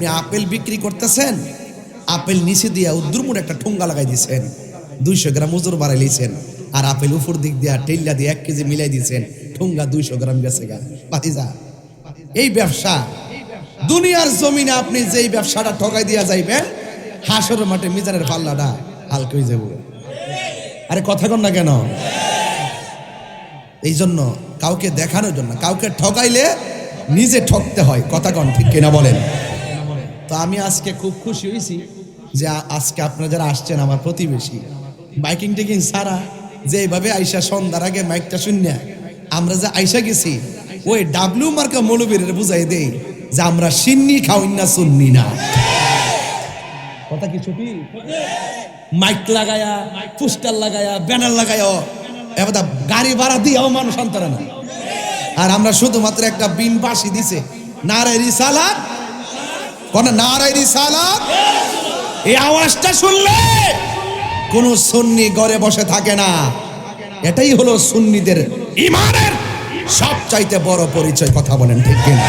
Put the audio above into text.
আপনি আপেল বিক্রি করতেছেন, আপেল নিচে দিয়া উদ্দুরমুর একটা ঠোঙ্গা লাগাই দিয়েছেন দুইশো গ্রাম ওজন বাড়াই লিছেন আর আপেল উপর দিক দিয়া টেল্লা দিয়ে এক কেজি মিলাই দিয়েছেন ঠোঙ্গা দুইশো গ্রাম গেছে গা। পাতিজা এই ব্যবসা, দুনিয়ার জমিনে আপনি যেই ব্যবসাটা ঠকাই দিয়া যাইবেন হাসর মাঠে মিজানের পাল্লাটা হালকা হয়ে যাব। আরে কথা কন না কেন? এই জন্য কাউকে দেখানোর জন্য, কাউকে ঠকাইলে নিজে ঠকতে হয়, কথা কন ঠিক কিনা বলেন। তো আমি আজকে খুব খুশি হয়েছি যে আজকে আপনারা যারা আসছেন আমার প্রতিবেশী, বাইকিং টেকিং সারা যে এইভাবে আইসা সন্ধ্যার আগে মাইকটা শূন্য আমরা যে আইসা গেছি, ওই ডাব্লিউ মার্কা মৌলবীর বুঝাই দেই যে আমরা সিন্নি খাওয়াই না শুননি না। কথা কি ছুটি মাইক লাগায়া, পোস্টার লাগায়া, ব্যানার লাগায়া, এবার গাড়ি ভাড়া দিয়েও মানুষ আর আমরা শুধুমাত্র একটা বিন বাসি দিছে নারায় রিসালাত কোন নারায় রিসালাত? এই আওয়াজটা শুনলে কোন সুন্নি ঘরে বসে থাকে না। এটাই হলো সুন্নিদের ইমানের সবচাইতে বড় পরিচয়, কথা বলেন ঠিক কিনা?